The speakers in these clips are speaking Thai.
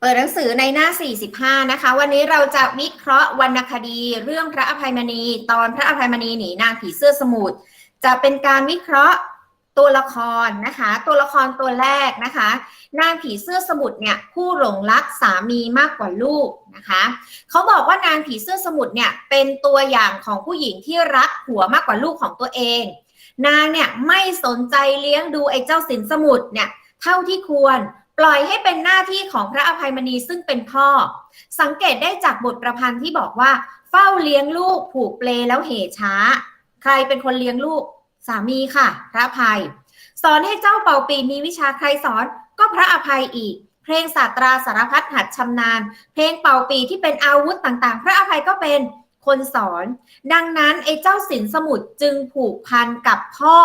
เปิดหนังสือในหน้า 45 นะคะ วันนี้เราจะวิเคราะห์วรรณคดีเรื่องพระอภัยมณี ตอนพระอภัยมณีหนีนางผีเสื้อสมุทรจะเป็นการวิเคราะห์ตัวละครนะคะ ตัวละครตัวแรกนะคะ นางผีเสื้อสมุทรเนี่ยผู้หลงรักสามีมากกว่าลูกนะคะเขาบอกว่านางผีเสื้อสมุทรเนี่ยเป็นตัวอย่างของผู้หญิงที่รักผัวมากกว่าลูกของตัวเอง นางเนี่ยไม่สนใจเลี้ยงดูไอ้เจ้าสินสมุทรเนี่ยเท่าที่ควร ปล่อยให้เป็นหน้าที่ของพระอภัยมณีซึ่งเป็นพ่อ สังเกตได้จากบทประพันธ์ที่บอกว่า เฝ้าเลี้ยงลูกผูกเปลแล้วเหช้า ใครเป็นคนเลี้ยงลูกสามีค่ะ พระอภัย สอนให้เจ้าเป่าปีมีวิชาใครสอนก็พระอภัยอีก เพลงศาสตราสารพัดหัดชำนาญ เพลงเป่าปีที่เป็นอาวุธต่างๆ พระอภัยก็เป็นคนสอน ดังนั้นไอ้เจ้าสินสมุทรจึงผูกพันกับพ่อ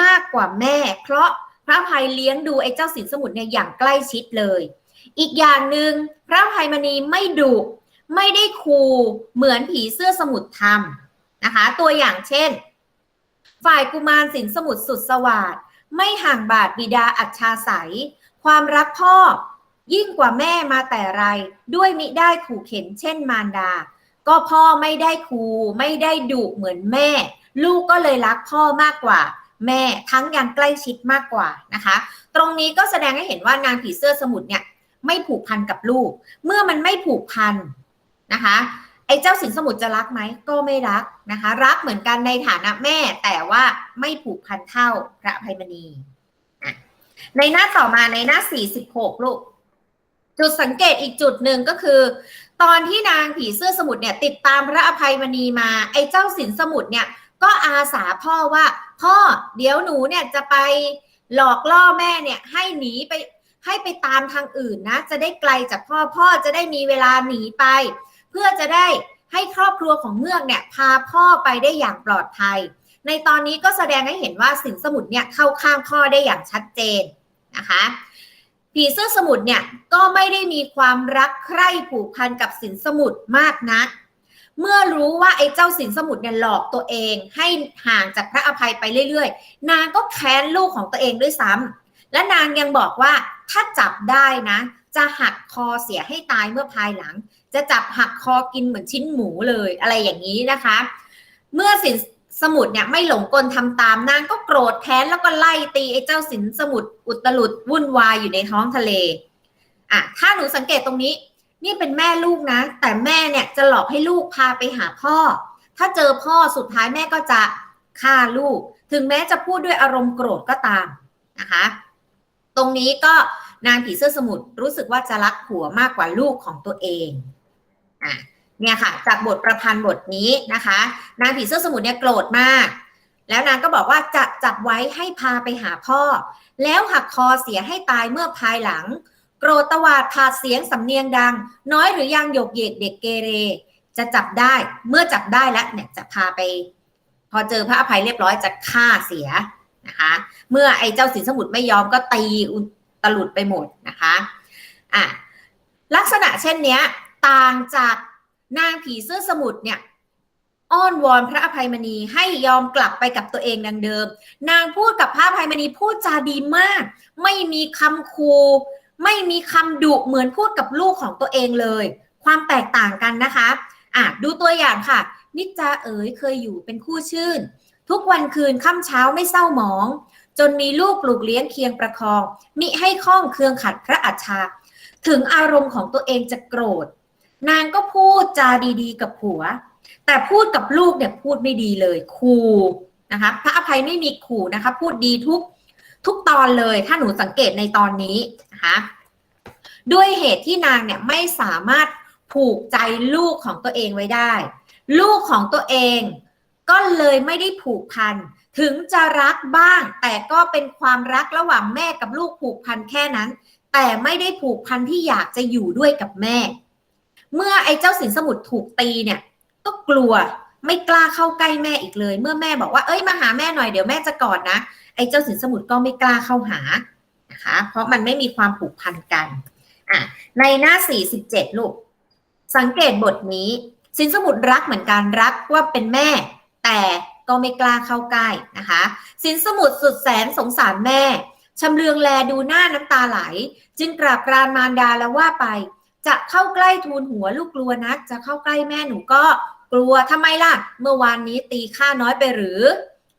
มากกว่าแม่ เพราะ ระภัยเลี้ยงดูไอ้เจ้าสินสมุทรเนี่ยอย่างใกล้ชิดเลย อีกอย่างหนึ่งพระภัยมณีไม่ดุไม่ได้คูเหมือนผีเสื้อสมุทรทำนะคะ ตัวอย่างเช่น ฝ่ายกุมารสินสมุทรสุดสวัสดไม่ห่างบาทบิดาอัจฉาใสยความรักพ่อยิ่งกว่าแม่มาแต่ไร ด้วยมิได้ขู่เข็นเช่นมารดา ก็พ่อไม่ได้คูไม่ได้ดุเหมือนแม่ ลูกก็เลยรักพ่อมากกว่า แม่ทั้งยังใกล้ชิดมากกว่านะคะ ตรงนี้ก็แสดงให้เห็นว่านางผีเสื้อสมุทรเนี่ยไม่ผูกพันกับลูก เมื่อมันไม่ผูกพันนะคะไอ้เจ้าสินสมุทรจะรักไหมก็ไม่รักนะคะ รักเหมือนกันในฐานะแม่แต่ว่าไม่ผูกพันเท่าพระภัยมณีในหน้าต่อมาในหน้า 46 ลูก จุดสังเกตอีกจุดหนึ่งก็คือ ตอนที่นางผีเสื้อสมุทรเนี่ยติดตามพระอภัยมณีมา ไอ้เจ้าสินสมุทรเนี่ยก็อาสาพ่อว่า พ่อเดี๋ยวหนูเนี่ยจะไปหลอกล่อแม่เนี่ยให้หนีไปให้ไปตามทางอื่นนะ จะได้ไกลจากพ่อพ่อจะได้มีเวลาหนีไป เพื่อจะได้ให้ครอบครัวของเงือกเนี่ยพาพ่อไปได้อย่างปลอดภัย ในตอนนี้ก็แสดงให้เห็นว่าสินสมุทรเนี่ยเข้าข้างพ่อได้อย่างชัดเจนนะคะผีเสื้อสมุทรเนี่ยก็ไม่ได้มีความรักใคร่ผูกพันกับสินสมุทรมากนัก เมื่อรู้ว่าไอ้เจ้าสินสมุทรเนี่ยหลอกตัวเองให้ห่างจากพระอภัยไปเรื่อยๆ นางก็แค้นลูกของตัวเองด้วยซ้ำและนางยังบอกว่าถ้าจับได้นะ จะหักคอเสียให้ตายเมื่อภายหลัง จะจับหักคอกินเหมือนชิ้นหมูเลยอะไรอย่างนี้นะคะ เมื่อสินสมุทรเนี่ยไม่หลงกลทำตามนางก็โกรธแค้นแล้วก็ไล่ตีไอ้เจ้าสินสมุทรอุตลุดวุ่นวายอยู่ในท้องทะเลอะถ้าหนูสังเกตตรงนี้ นี่เป็นแม่ลูกนะ แต่แม่เนี่ยจะหลอกให้ลูกพาไปหาพ่อ ถ้าเจอพ่อสุดท้ายแม่ก็จะฆ่าลูก ถึงแม้จะพูดด้วยอารมณ์โกรธก็ตามนะคะ ตรงนี้ก็นางผีเสื้อสมุทรรู้สึกว่าจะรักผัวมากกว่าลูกของตัวเองอะเนี่ยค่ะ จากบทประพันธ์บทนี้นะคะ นางผีเสื้อสมุทรเนี่ยโกรธมาก แล้วนางก็บอกว่าจะจับไว้ให้พาไปหาพ่อ แล้วหักคอเสียให้ตายเมื่อภายหลัง โกรธตวาดผาดเสียงสำเนียงดัง น้อยหรือยังหยกเยกเด็กเกเร จะจับได้เมื่อจับได้แล้วเนี่ยจะพาไป พอเจอพระอภัยเรียบร้อยจะฆ่าเสียนะคะ เมื่อไอ้เจ้าสินสมุทรไม่ยอมก็ตีอุตลุดไปหมดนะคะอะลักษณะเช่นเนี้ยต่างจากนางผีเสื้อสมุทรเนี่ยอ้อนวอนพระอภัยมณีให้ยอมกลับไปกับตัวเองดังเดิม นางพูดกับพระอภัยมณีพูดจาดีมาก ไม่มีคำคู ไม่มีคำดุเหมือนพูดกับลูกของตัวเองเลย ความแตกต่างกันนะคะอะดูตัวอย่างค่ะ นิจจาเอ๋ยเคยอยู่เป็นคู่ชื่น ทุกวันคืนค่ำเช้าไม่เศร้าหมอง จนมีลูกปลูกเลี้ยงเคียงประคอง มิให้ข้องเคืองขัดพระอัจฉาถึงอารมณ์ของตัวเองจะโกรธ นางก็พูดจาดีๆ กับผัว แต่พูดกับลูกเนี่ยพูดไม่ดีเลยขู่นะคะพระอภัยไม่มีขู่นะคะ พูดดีทุก ทุกตอนเลยถ้าหนูสังเกตในตอนนี้นะคะด้วยเหตุที่นางเนี่ยไม่สามารถผูกใจลูกของตัวเองไว้ได้ ลูกของตัวเองก็เลยไม่ได้ผูกพัน ถึงจะรักบ้าง แต่ก็เป็นความรักระหว่างแม่กับลูกผูกพันแค่นั้น แต่ไม่ได้ผูกพันที่อยากจะอยู่ด้วยกับแม่ เมื่อไอ้เจ้าสินสมุทรถูกตีเนี่ยก็กลัว ไม่กล้าเข้าใกล้แม่อีกเลย เมื่อแม่บอกว่าเอ้ยมาหาแม่หน่อยเดี๋ยวแม่จะกอดนะไอ้เจ้าสินสมุทรก็ไม่กล้าเข้าหานะคะเพราะมันไม่มีความผูกพันกันอะในหน้า 47 ลูก สังเกตบทนี้ สินสมุทรรักเหมือนกันรักว่าเป็นแม่ แต่ก็ไม่กล้าเข้าใกล้นะคะ สินสมุทรสุดแสนสงสารแม่ชำเลืองแลดูหน้าน้ำตาไหล จึงกราบกรานมารดาแล้วว่าไป จะเข้าใกล้ทูลหัวลูกกลัวนะจะเข้าใกล้แม่หนูก็ กลัวทำไมล่ะ เมื่อวานนี้ตีข้าน้อยไปหรือ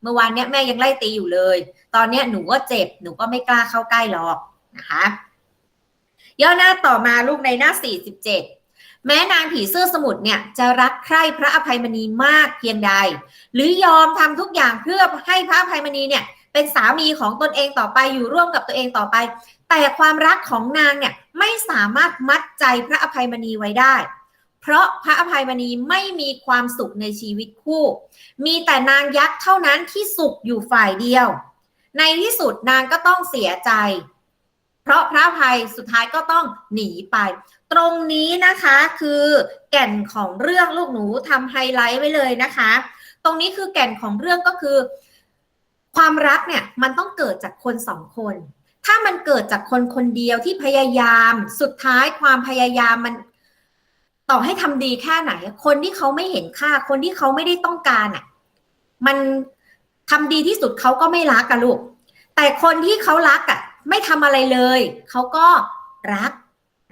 เมื่อวานเนี้ยแม่ยังไล่ตีอยู่เลย ตอนเนี้ยหนูก็เจ็บ หนูก็ไม่กล้าเข้าใกล้หรอกนะคะ ย่อหน้าต่อมาลูกในหน้า 47แม้นางผีเสื้อสมุทรเนี่ยจะรักใคร่พระอภัยมณีมากเพียงใด หรือยอมทำทุกอย่างเพื่อให้พระอภัยมณีเนี่ยเป็นสามีของตนเองต่อไปอยู่ร่วมกับตัวเองต่อไป แต่ความรักของนางเนี่ยไม่สามารถมัดใจพระอภัยมณีไว้ได้ เพราะพระอภัยมณีไม่มีความสุขในชีวิตคู่ มีแต่นางยักษ์เท่านั้นที่สุขอยู่ฝ่ายเดียว ในที่สุดนางก็ต้องเสียใจ เพราะพระอภัยสุดท้ายก็ต้องหนีไป ตรงนี้นะคะคือแก่นของเรื่องลูกหนูทำไฮไลท์ไว้เลยนะคะ ตรงนี้คือแก่นของเรื่องก็คือ ความรักเนี่ยมันต้องเกิดจากคนสองคนถ้ามันเกิดจากคนคนเดียวที่พยายาม สุดท้ายความพยายามมัน ต่อให้ทำดีแค่ไหน คนที่เขาไม่เห็นค่า คนที่เขาไม่ได้ต้องการอะ มันทำดีที่สุดเขาก็ไม่รักกันลูก แต่คนที่เขารักอะ ไม่ทำอะไรเลย เขาก็รัก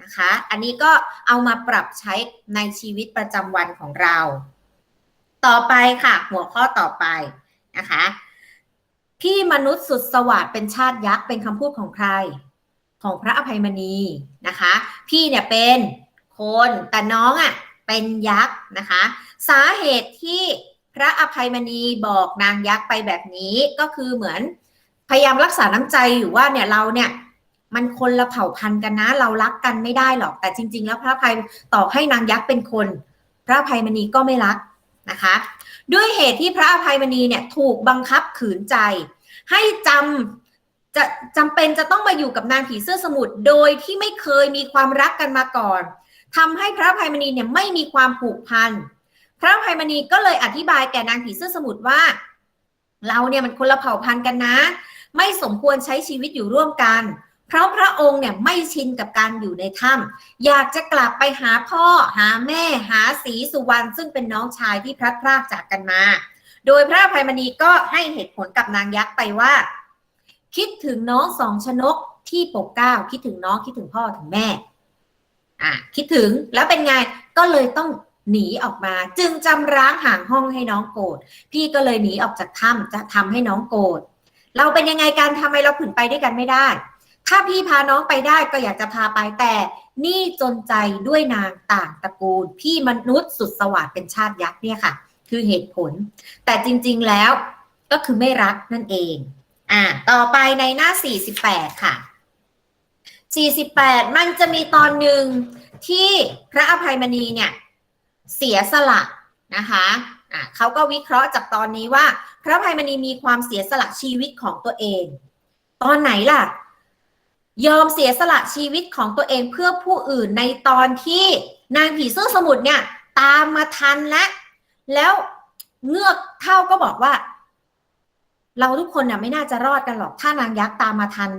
นะคะ อันนี้ก็เอามาปรับใช้ในชีวิตประจำวันของเรา ต่อไปค่ะ หัวข้อต่อไปนะคะพี่มนุษย์สุดสวัสดเป็นชาติยักษ์เป็นคำพูดของใคร ของพระอภัยมณีนะคะ พี่เนี่ยเป็น คนแต่น้องอะ่ะเป็นยักษ์นะคะ สาเหตุที่พระอภัยมณีบอกนางยักษ์ไปแบบนี้ก็คือเหมือนพยายามรักษาน้ำใจอยู่ว่าเนี่ยเราเนี่ยมันคนละเผ่าพันธุ์กันนะ เรารักกันไม่ได้หรอกแต่จริง ๆ แล้วพระอภัยต่อให้นางยักษ์เป็นคน พระอภัยมณีก็ไม่รักนะคะ ด้วยเหตุที่พระอภัยมณีเนี่ยถูกบังคับขืนใจ ให้จำจะจำเป็นจะต้องมาอยู่กับนางผีเสื้อสมุทรโดยที่ไม่เคยมีความรักกันมาก่อน ทำให้พระภัยมณีเนี่ยไม่มีความผูกพัน พระภัยมณีก็เลยอธิบายแก่นางผีเสื้อสมุทรว่า เราเนี่ยมันคนละเผ่าพันธุ์กันนะ ไม่สมควรใช้ชีวิตอยู่ร่วมกัน เพราะพระองค์เนี่ยไม่ชินกับการอยู่ในถ้ำอยากจะกลับไปหาพ่อหาแม่หาสีสุวรรณซึ่งเป็นน้องชายที่พลัดพรากจากกันมา โดยพระภัยมณีก็ให้เหตุผลกับนางยักษ์ไปว่า คิดถึงน้องสองชนกที่ปกเก้าคิดถึงน้องคิดถึงพ่อถึงแม่ อะคิดถึงแล้วเป็นไงก็เลยต้องหนีออกมา จึงจำร้างห่างห้องให้น้องโกรธพี่ก็เลยหนีออกจากถ้ำจะทำให้น้องโกรธเราเป็นยังไงกันทำไมเราขืนไปด้วยกันไม่ได้ ถ้าพี่พาน้องไปได้ก็อยากจะพาไปแต่นี่จนใจด้วยนางต่างตระกูล พี่มนุษย์สุดสวัสดเป็นชาติยักษ์เนี่ยค่ะ คือเหตุผล แต่จริงๆแล้วก็คือไม่รักนั่นเอง อ่า ต่อไปในหน้า 48 ค่ะ 48 มันจะมีตอนหนึ่งที่พระอภัยมณีเนี่ยเสียสละนะคะอ่าเขาก็วิเคราะห์จากตอนนี้ว่า พระอภัยมณีมีความเสียสละชีวิตของตัวเอง ตอนไหนล่ะ ยอมเสียสละชีวิตของตัวเองเพื่อผู้อื่นในตอนที่นางผีเสื้อสมุทรเนี่ยตามมาทันและแล้วเงือกเท่าก็บอกว่า เราทุกคนน่ะไม่น่าจะรอดกันหรอกถ้านางยักษ์ตามมาทัน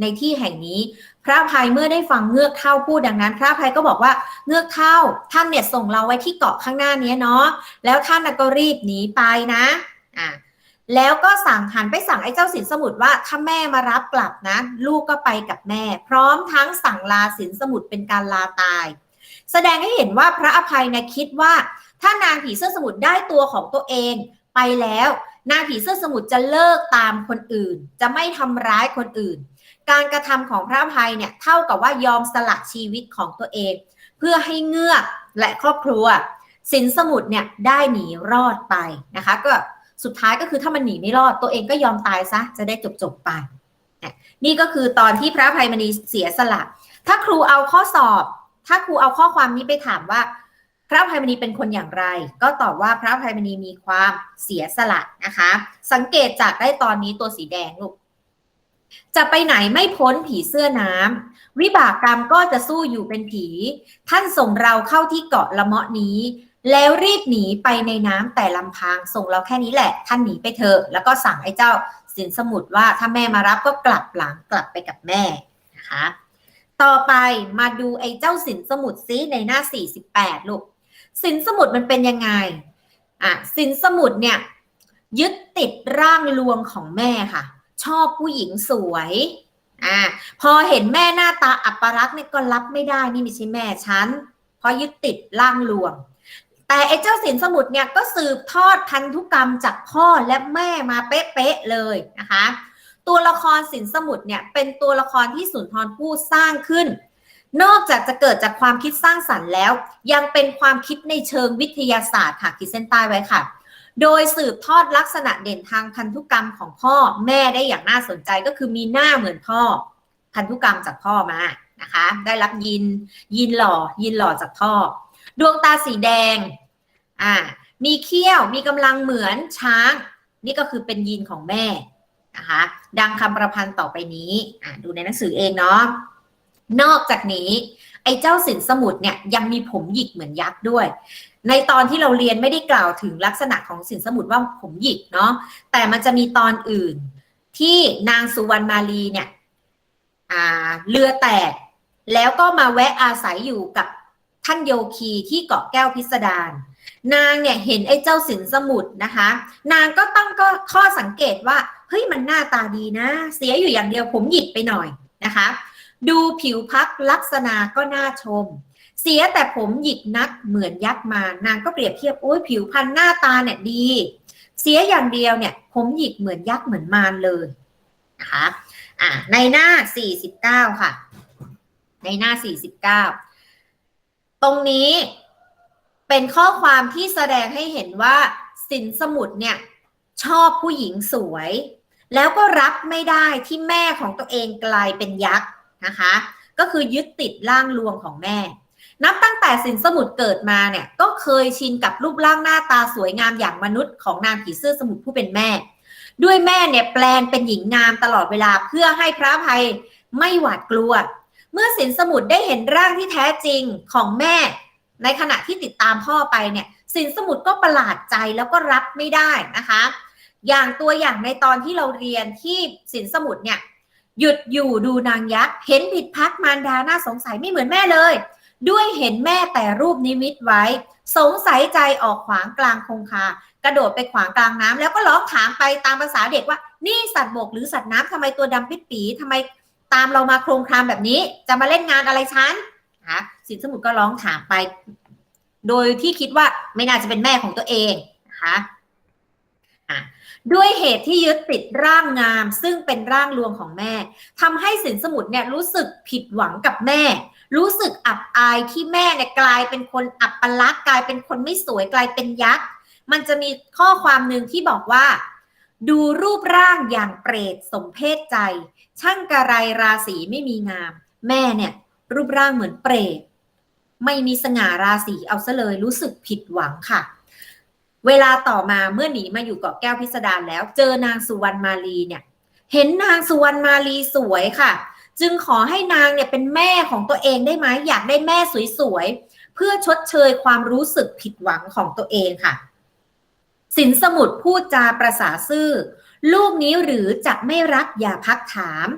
ในที่แห่งนี้ พระภัยเมื่อได้ฟังเงือกเท่าพูดดังนั้น พระภัยก็บอกว่าเงือกเท่าท่านเนี่ยส่งเราไว้ที่เกาะข้างหน้านี้เนาะแล้วท่านก็รีบหนีไปนะอ่าแล้วก็สั่งหันไปสั่งไอ้เจ้าสินสมุทรว่าถ้าแม่มารับกลับนะ ลูกก็ไปกับแม่ พร้อมทั้งสั่งลาสินสมุทรเป็นการลาตาย แสดงให้เห็นว่าพระอภัยนี่ยคิดว่า ถ้านางผีเสื้อสมุทรได้ตัวของตัวเองไปแล้ว นางผีเสื้อสมุทรจะเลิกตามคนอื่น จะไม่ทำร้ายคนอื่น การกระทำของพระภัยเนี่ยเท่ากับว่ายอมสละชีวิตของตัวเอง เพื่อให้เงือกและครอบครัว สินสมุทรเนี่ยได้หนีรอดไปนะคะก็สุดท้ายก็คือถ้ามันหนีไม่รอดตัวเองก็ยอมตายซะจะได้จบจบๆไปเนี่ยนี่ก็คือตอนที่พระภัยมณีเสียสละ ถ้าครูเอาข้อสอบ ถ้าครูเอาข้อความนี้ไปถามว่า พระภัยมณีเป็นคนอย่างไร ก็ตอบว่าพระภัยมณีมีความเสียสละนะคะ สังเกตจากได้ตอนนี้ตัวสีแดงลูก จะไปไหนไม่พ้นผีเสื้อน้ำวิบากกรรมก็จะสู้อยู่เป็นผี ท่านส่งเราเข้าที่เกาะละเมาะนี้ แล้วรีบหนีไปในน้ำแต่ลำพังส่งเราแค่นี้แหละ ท่านหนีไปเถอะแล้วก็สั่งไอ้เจ้าสินสมุทรว่าถ้าแม่มารับก็กลับหลังกลับไปกับแม่นะคะต่อไปมาดูไอ้เจ้าสินสมุทรซิในหน้า 48 ลูก สินสมุทรมันเป็นยังไงอะสินสมุทรเนี่ยยึดติดร่างลวงของแม่ค่ะ ชอบผู้หญิงสวยอ่าพอเห็นแม่หน้าตาอัปรักษ์เนี่ยก็รับไม่ได้นี่ไม่ใช่แม่ฉันเพราะยึดติดร่างลวง แต่ไอ้เจ้าสินสมุทรเนี่ยก็สืบทอดพันธุกรรมจากพ่อและแม่มาเป๊ะๆเลยนะคะ ตัวละครสินสมุทรเนี่ยเป็นตัวละครที่สุนทรภู่สร้างขึ้น นอกจากจะเกิดจากความคิดสร้างสรรค์แล้ว ยังเป็นความคิดในเชิงวิทยาศาสตร์ค่ะขีดเส้นใต้ไว้ค่ะ โดยสืบทอดลักษณะเด่นทางพันธุกรรมของพ่อแม่ได้อย่างน่าสนใจก็คือมีหน้าเหมือนพ่อ พันธุกรรมจากพ่อมานะคะ ได้รับยินยินหล่อยินหล่อจากพ่อ ดวงตาสีแดงอ่ามีเขี้ยวมีกำลังเหมือนช้าง นี่ก็คือเป็นยีนของแม่นะคะดังคำประพันธ์ต่อไปนี้อ่าดูในหนังสือเองเนาะ นอกจากนี้ ไอ้เจ้าสินสมุทรเนี่ยยังมีผมหยิกเหมือนยักษ์ด้วย ในตอนที่เราเรียนไม่ได้กล่าวถึงลักษณะของสินสมุทรว่าผมหยิกเนาะแต่มันจะมีตอนอื่น ที่นางสุวรรณมาลีเนี่ยเรือแตก แล้วก็มาแวะอาศัยอยู่กับท่านโยคีที่เกาะแก้วพิสดารนางเนี่ยเห็นไอ้เจ้าสินสมุทรนะคะ นางก็ตั้งก็ข้อสังเกตว่าเฮ้ยมันหน้าตาดีนะ เสียอยู่อย่างเดียวผมหยิกไปหน่อยนะคะ ดูผิวพักลักษณะก็น่าชม เสียแต่ผมหยิกนักเหมือนยักษ์มานางก็เปรียบเทียบโอ้ยผิวพรรณหน้าตาเนี่ยดี เสียอย่างเดียวเนี่ย ผมหยิกเหมือนยักษ์เหมือนมารเลยนะคะอ่าในหน้า 49 ค่ะ ในหน้า 49 ตรงนี้เป็นข้อความที่แสดงให้เห็นว่าสินสมุทรเนี่ยชอบผู้หญิงสวย แล้วก็รับไม่ได้ที่แม่ของตัวเองกลายเป็นยักษ์ นะคะ ก็คือยึดติดร่างลวงของแม่ นับตั้งแต่สินสมุทรเกิดมาเนี่ยก็เคยชินกับรูปร่างหน้าตาสวยงามอย่างมนุษย์ของนางผีเสื้อสมุทรผู้เป็นแม่ ด้วยแม่เนี่ยแปลงเป็นหญิงงามตลอดเวลาเพื่อให้พระภัยไม่หวาดกลัว เมื่อสินสมุทรได้เห็นร่างที่แท้จริงของแม่ ในขณะที่ติดตามพ่อไปเนี่ยสินสมุทรก็ประหลาดใจแล้วก็รับไม่ได้นะคะ อย่างตัวอย่างในตอนที่เราเรียนที่สินสมุทรเนี่ย หยุดอยู่ดูนางยักษ์เห็นผิดพักมารดาน่าสงสัยไม่เหมือนแม่เลย ด้วยเห็นแม่แต่รูปนิมิตไว้ สงสัยใจออกขวางกลางคงคา กระโดดไปขวางกลางน้ำแล้วก็ร้องถามไปตามภาษาเด็กว่า นี่สัตว์บกหรือสัตว์น้ำทำไมตัวดำปิดปีทำไมตามเรามาโครงครามแบบนี้ จะมาเล่นงานอะไรฉันนะคะสินสมุทรก็ร้องถามไป โดยที่คิดว่าไม่น่าจะเป็นแม่ของตัวเองนะคะอะ ด้วยเหตุที่ยึดติดร่างงาม ซึ่งเป็นร่างลวงของแม่ทำให้สินสมุทรเนี่ยรู้สึกผิดหวังกับแม่ รู้สึกอับอายที่แม่เนี่ยกลายเป็นคนอับปลักกลายเป็นคนไม่สวยกลายเป็นยักษ์มันจะมีข้อความหนึ่งที่บอกว่า ดูรูปร่างอย่างเปรตสมเพศใจ ช่างกระไรราศีไม่มีงาม แม่เนี่ย รูปร่างเหมือนเปรตไม่มีสง่าราศีเอาซะเลยรู้สึกผิดหวังค่ะ เวลาต่อมาเมื่อหนีมาอยู่เกาะแก้วพิสดารแล้ว เจอนางสุวรรณมาลีเนี่ย เห็นนางสุวรรณมาลีสวยค่ะ จึงขอให้นางเนี่ยเป็นแม่ของตัวเองได้ไหมอยากได้แม่สวยๆเพื่อชดเชยความรู้สึกผิดหวังของตัวเองค่ะ สินสมุทรพูดจาประสาซื่อ ลูกนี้หรือจะไม่รักอย่าพักถาม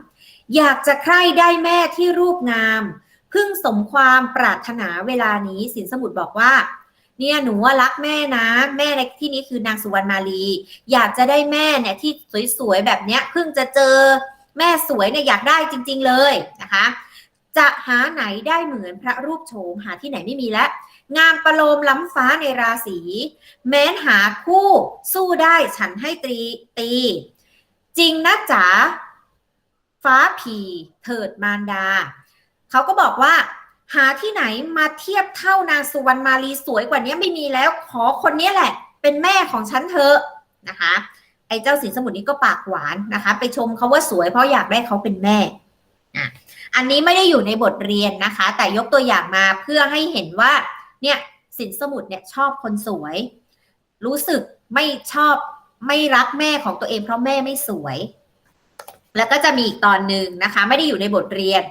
อยากจะใคร่ได้แม่ที่รูปงาม พึ่งสมความปรารถนาเวลานี้สินสมุทรบอกว่า เนี่ยหนูว่ารักแม่นะ แม่ในที่นี้คือนางสุวรรณมาลี อยากจะได้แม่เนี่ยที่สวยๆแบบเนี้ยเพิ่งจะเจอแม่สวยเนี่ยอยากได้จริง ๆเลยนะคะ จะหาไหนได้เหมือนพระรูปโฉมหาที่ไหนไม่มีแล้วงามประโลมล้ำฟ้าในราศีแม้นหาคู่สู้ได้ฉันให้ตรีตี จริงนะจ๋าฟ้าผีเถิดมารดา เขาก็บอกว่า หาที่ไหนมาเทียบเท่านางสุวรรณมาลีสวยกว่านี้ไม่มีแล้วขอคนนี้แหละ เป็นแม่ของฉันเถอะนะคะไอ้เจ้าสินสมุทรนี้ก็ปากหวานนะคะ ไปชมเขาว่าสวยเพราะอยากได้เขาเป็นแม่อะอันนี้ไม่ได้อยู่ในบทเรียนนะคะ แต่ยกตัวอย่างมาเพื่อให้เห็นว่าเนี่ยสินสมุทรเนี่ยชอบคนสวย รู้สึกไม่ชอบไม่รักแม่ของตัวเองเพราะแม่ไม่สวย แล้วก็จะมีอีกตอนหนึ่งนะคะ ไม่ได้อยู่ในบทเรียน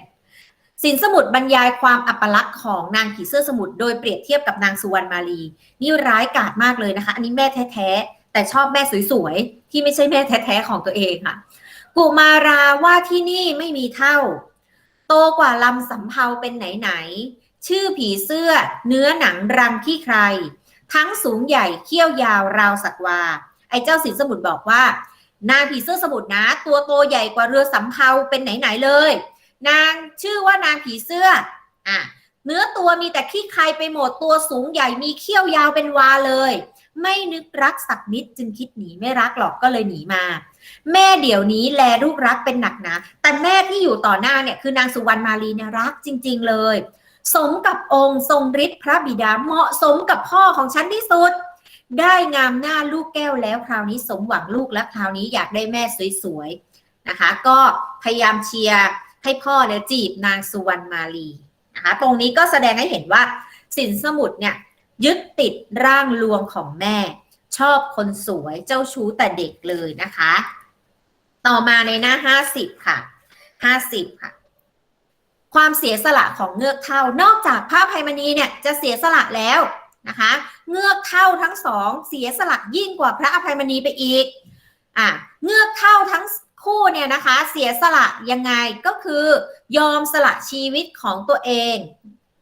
สินสมุทรบรรยายความอัปลักษณ์ของนางผีเสื้อสมุทรโดยเปรียบเทียบกับนางสุวรรณมาลี นี่ร้ายกาจมากเลยนะคะ อันนี้แม่แท้ๆ แต่ชอบแม่สวยๆ ที่ไม่ใช่แม่แท้ๆ ของตัวเองค่ะ กุมาราว่าที่นี่ไม่มีเท่า โตกว่าลำสำเภาเป็นไหนๆ ชื่อผีเสื้อเนื้อหนังรังขี้ใคร ทั้งสูงใหญ่เขี้ยวยาวราวสักวา ไอ้เจ้าสินสมุทรบอกว่านางผีเสื้อสมุทรนะ ตัวโตใหญ่กว่าเรือสำเภาเป็นไหนๆเลย นางชื่อว่านางผีเสื้ออะเนื้อตัวมีแต่ขี้ใครไปหมดตัวสูงใหญ่มีเขี้ยวยาวเป็นวาเลย ไม่นึกรักสักนิดจึงคิดหนีไม่รักหรอกก็เลยหนีมา แม่เดี๋ยวนี้แลลูกรักเป็นหนักหนะแต่แม่ที่อยู่ต่อหน้าเนี่ยคือนางสุวรรณมาลีเนี่ยรักจริง ๆ เลย สมกับองค์ทรงฤทธิ์พระบิดาเหมาะสมกับพ่อของฉันที่สุด ได้งามหน้าลูกแก้วแล้วคราวนี้สมหวังลูกแล้วคราวนี้อยากได้แม่สวยๆนะคะ ก็พยายามเชียร์ ให้พ่อเนี่ยจีบนางสุวรรณมาลีนะคะตรงนี้ก็แสดงให้เห็นว่าสินสมุทรเนี่ยยึดติดร่างลวงของแม่ ชอบคนสวยเจ้าชู้แต่เด็กเลยนะคะ ต่อมาในหน้าห้าสิบค่ะห้าสิบค่ะ ความเสียสละของเงือกเท่านอกจากพระภัยมณีเนี่ยจะเสียสละแล้วนะคะเงือกเท่าทั้งสองเสียสละยิ่งกว่าพระอภัยมณีไปอีกอะเงือกเท่าทั้ง คู่เนี่ยนะคะเสียสละยังไงก็คือยอมสละชีวิตของตัวเอง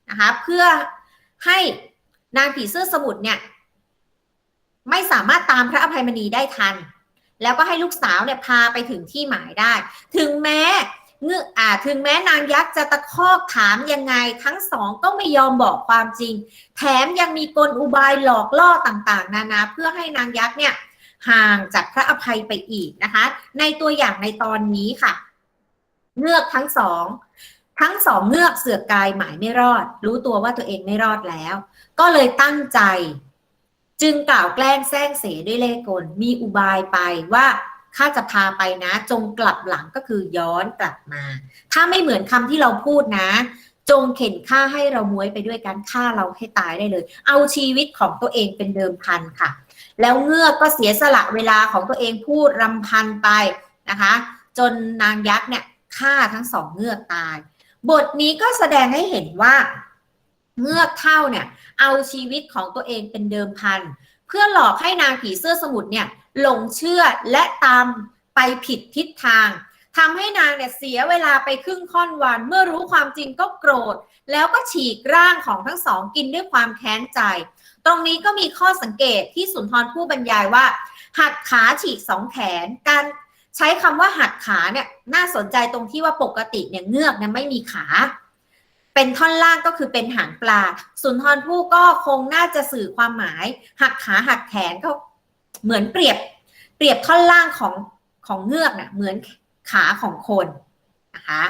นะคะเพื่อให้นางผีเสื้อสมุทรเนี่ยไม่สามารถตามพระอภัยมณีได้ทัน แล้วก็ให้ลูกสาวเนี่ยพาไปถึงที่หมายได้ ถึงแม้เงืออ่าถึงแม้นางยักษ์จะตะคอกถามยังไง ทั้งสองก็ไม่ยอมบอกความจริง แถมยังมีกลอุบายหลอกล่อต่างๆ นานาเพื่อให้นางยักษ์เนี่ย ห่างจากพระอภัยไปอีกนะคะ ในตัวอย่างในตอนนี้ค่ะ เงือกทั้งสอง ทั้งสองเงือกเสือกกายหมายไม่รอด รู้ตัวว่าตัวเองไม่รอดแล้ว ก็เลยตั้งใจ จึงกล่าวแกล้งแซงเสด้วยเล่ห์กลมีอุบายไปว่าข้าจะพาไปนะ จงกลับหลังก็คือย้อนกลับมา ถ้าไม่เหมือนคำที่เราพูดนะ จงเข็นฆ่าให้เราม้วยไปด้วยการฆ่าเราให้ตายได้เลย เอาชีวิตของตัวเองเป็นเดิมพันค่ะ แล้วเงือกก็เสียสละเวลาของตัวเองพูดรำพันไปนะคะ จนนางยักษ์เนี่ยฆ่าทั้งสองเงือกตาย บทนี้ก็แสดงให้เห็นว่าเงือกเท่าเนี่ยเอาชีวิตของตัวเองเป็นเดิมพัน เพื่อหลอกให้นางผีเสื้อสมุทรเนี่ยหลงเชื่อและตามไปผิดทิศทางทำให้นางเนี่ยเสียเวลาไปครึ่งค่อนวัน เมื่อรู้ความจริงก็โกรธ แล้วก็ฉีกร่างของทั้งสองกินด้วยความแค้นใจ ตรงนี้ก็มีข้อสังเกตที่สุนทรผู้บรรยายว่า หักขาฉีกสองแขน การใช้คำว่าหักขาเนี่ยน่าสนใจตรงที่ว่าปกติเนี่ยเงือกเนี่ยไม่มีขา เป็นท่อนล่างก็คือเป็นหางปลา สุนทรภู่ก็คงน่าจะสื่อความหมาย หักขาหักแขนก็เหมือนเปรียบเปรียบท่อนล่างของของเงือกน่ะเหมือนขาของคนนะคะ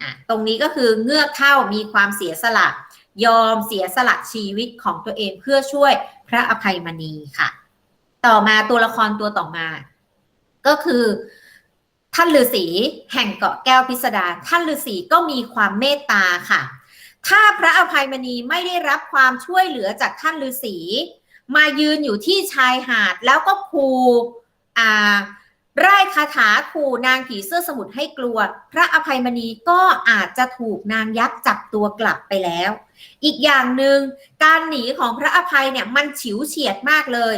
อะตรงนี้ก็คือเงือกเท่ามีความเสียสละ ยอมเสียสละชีวิตของตัวเองเพื่อช่วยพระอภัยมณีค่ะ ต่อมาตัวละครตัวต่อมา ก็คือ ท่านฤาษีแห่งเกาะแก้วพิสดารท่านฤาษีก็มีความเมตตาค่ะ ถ้าพระอภัยมณีไม่ได้รับความช่วยเหลือจากท่านฤาษีมายืนอยู่ที่ชายหาดแล้วก็คูอ่า ไร่คาถาขู่นางผีเสื้อสมุทรให้กลัว พระอภัยมณีก็อาจจะถูกนางยักษ์จับตัวกลับไปแล้ว อีกอย่างหนึ่งการหนีของพระอภัยเนี่ยมันฉิวเฉียดมากเลย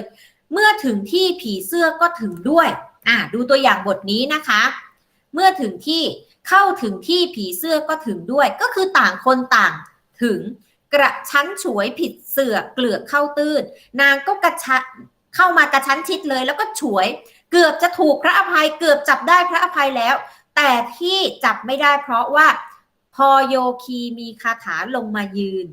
เมื่อถึงที่ผีเสื้อก็ถึงด้วยอ่าดูตัวอย่างบทนี้นะคะ เมื่อถึงที่เข้าถึงที่ผีเสื้อก็ถึงด้วย ก็คือต่างคนต่างถึงกระชั้นฉวยผิดเสือกเกลือกเข้าตื้น นางก็กระชะเข้ามากระชั้นชิดเลยแล้วก็ฉวย เกือบจะถูกพระอภัย เกือบจับได้พระอภัยแล้ว แต่ที่จับไม่ได้เพราะว่าพอโยคีมีคาถาลงมายืน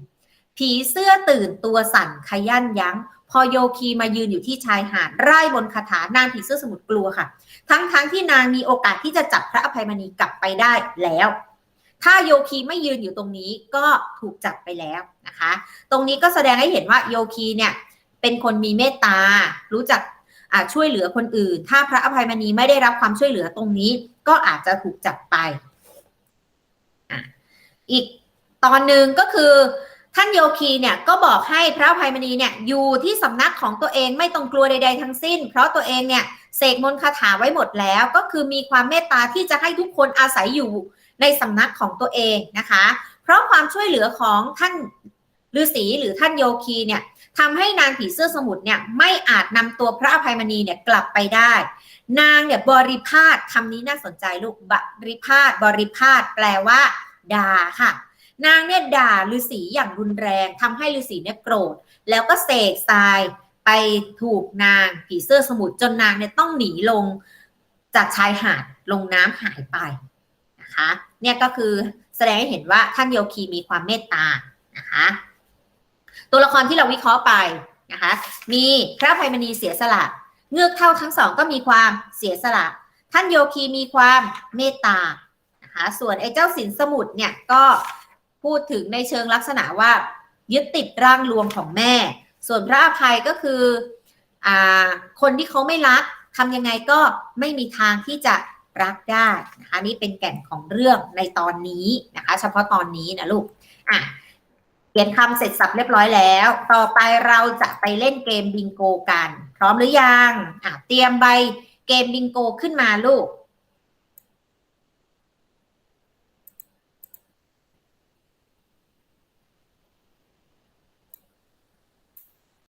ผีเสื้อตื่นตัวสั่นขยันยัง้ง พอโยคีมายืนอยู่ที่ชายหาดไร่บนคาถานางผีเสื้อสมุทรกลัวค่ะ ทั้งๆทที่นางมีโอกาสที่จะจับพระอภัยมณีกลับไปได้แล้ว ถ้าโยคีไม่ยืนอยู่ตรงนี้ก็ถูกจับไปแล้วนะคะ ตรงนี้ก็แสดงให้เห็นว่าโยคีเนี่ยเป็นคนมีเมตตารู้จัก ช่วยเหลือคนอื่น ถ้าพระอภัยมณีไม่ได้รับความช่วยเหลือตรงนี้ ก็อาจจะถูกจับไปออีกตอนหนึ่งก็คือท่านโยคีเนี่ยก็บอกให้พระอภัยมณีเนี่ยอยู่ที่สำนักของตัวเองไม่ต้องกลัวใด ๆ ทั้งสิ้น เพราะตัวเองเนี่ยเสกมนต์คาถาไว้หมดแล้ว ก็คือมีความเมตตาที่จะให้ทุกคนอาศัยอยู่ในสำนักของตัวเองนะคะ เพราะความช่วยเหลือของท่านฤาษีหรือท่านโยคีเนี่ย ทำให้นางผีเสื้อสมุทรเนี่ยไม่อาจนำตัวพระอภัยมณีเนี่ยกลับไปได้ นางเนี่ยบริพาทคำนี้น่าสนใจลูกบริพาทบริพาทแปลว่าด่าค่ะ นางเนี่ยด่าฤาษีอย่างรุนแรงทำให้ฤาษีเนี่ยโกรธ แล้วก็เสกทรายไปถูกนางผีเสื้อสมุทรจนนางเนี่ยต้องหนีลงจากชายหาดลงน้ำหายไปนะคะ เนี่ยก็คือแสดงให้เห็นว่าท่านโยคีมีความเมตตานะคะ ตัวละครที่เราวิเคราะห์ไปนะคะ มีพระอภัยมณีเสียสละ เงือกเท่าทั้งสองก็มีความเสียสละ ท่านโยคีมีความเมตตานะคะส่วนไอ้เจ้าสินสมุทรเนี่ยก็พูดถึงในเชิงลักษณะว่า ยึดติดร่างรวมของแม่ ส่วนพระอภัยก็คืออ่าคนที่เขาไม่รักทำยังไงก็ไม่มีทางที่จะรักได้นะคะนี่เป็นแก่นของเรื่องในตอนนี้นะคะ เฉพาะตอนนี้นะลูกอะ เขียนคำเสร็จสับเรียบร้อยแล้ว ต่อไปเราจะไปเล่นเกมบิงโกกัน พร้อมหรือยังอะเตรียมใบเกมบิงโกขึ้นมาลูก